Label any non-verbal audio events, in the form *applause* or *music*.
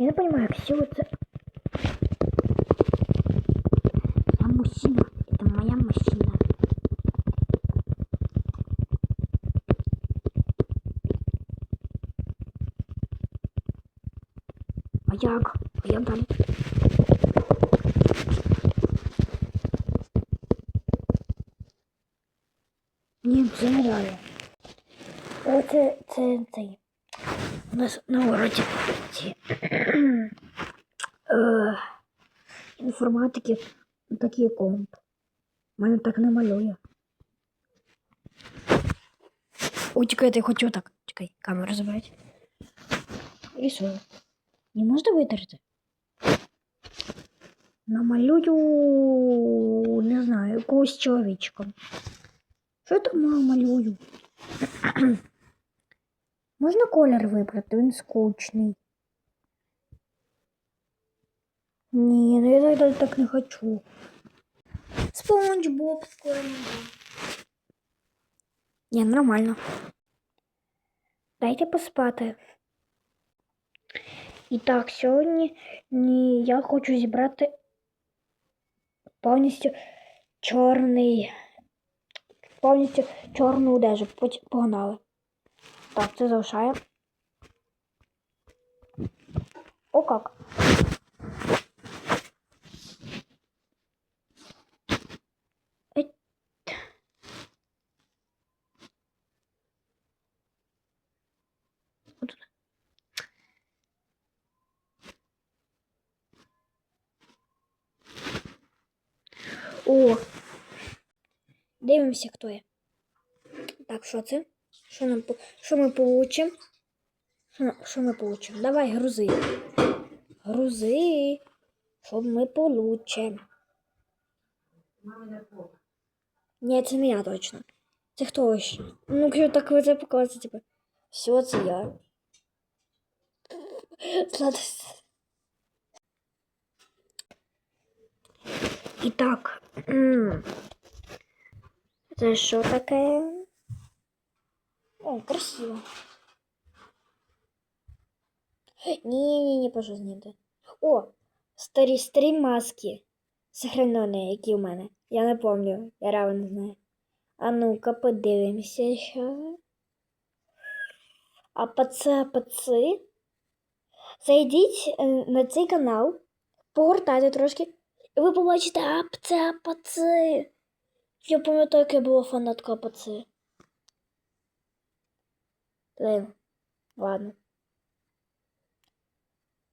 Я не понимаю, все это... Я мужчина. Это моя машина. А як? А як далі? Ні, це нереально. О, це, це, цей У нас на уроці ці, *clears throat* е, інформатики такий комп. У мене так не малює. Ой, чекайте, я хочу так. Чекай, камеру забрати. Рисую. Не можна витерти? Намалюю, не знаю, якогось чоловічка. Що я там намалюю? *clears throat* Можна колір вибрати, він скучний. Ні, ну я так, так не хочу. Спонж Боб скоро не Ні, нормально. Дайте поспати. І так, сьогодні ні, я хочу зібрати повністю чорний, повністю чорну одежу. Потім погнали. Так, це залишаємо. О, как. Отут. О! Дивимося, хто є. Так, що це? Що нам по- що ми получимо? Що, що ми получимо? Давай грузи. Грузи. Що ми получимо? Ні, це не я точно. Це хто ще? Ну, якщо так ви це показуєте, типу. Все, це я. Сладость. І так. м, Це що таке? О, красиво. Не-не-не, пожалуйста, не О, старі старі маски. Сохранені, які в мене. Я не пам'ятаю, я реально не знаю. А ну-ка, подивимося ще. А паци, паци. Зайдіть е, на цей канал, погортайте трошки, і ви побачите апце, паци. Я пам'ятаю, як я була фанатка паци. 累了，玩的。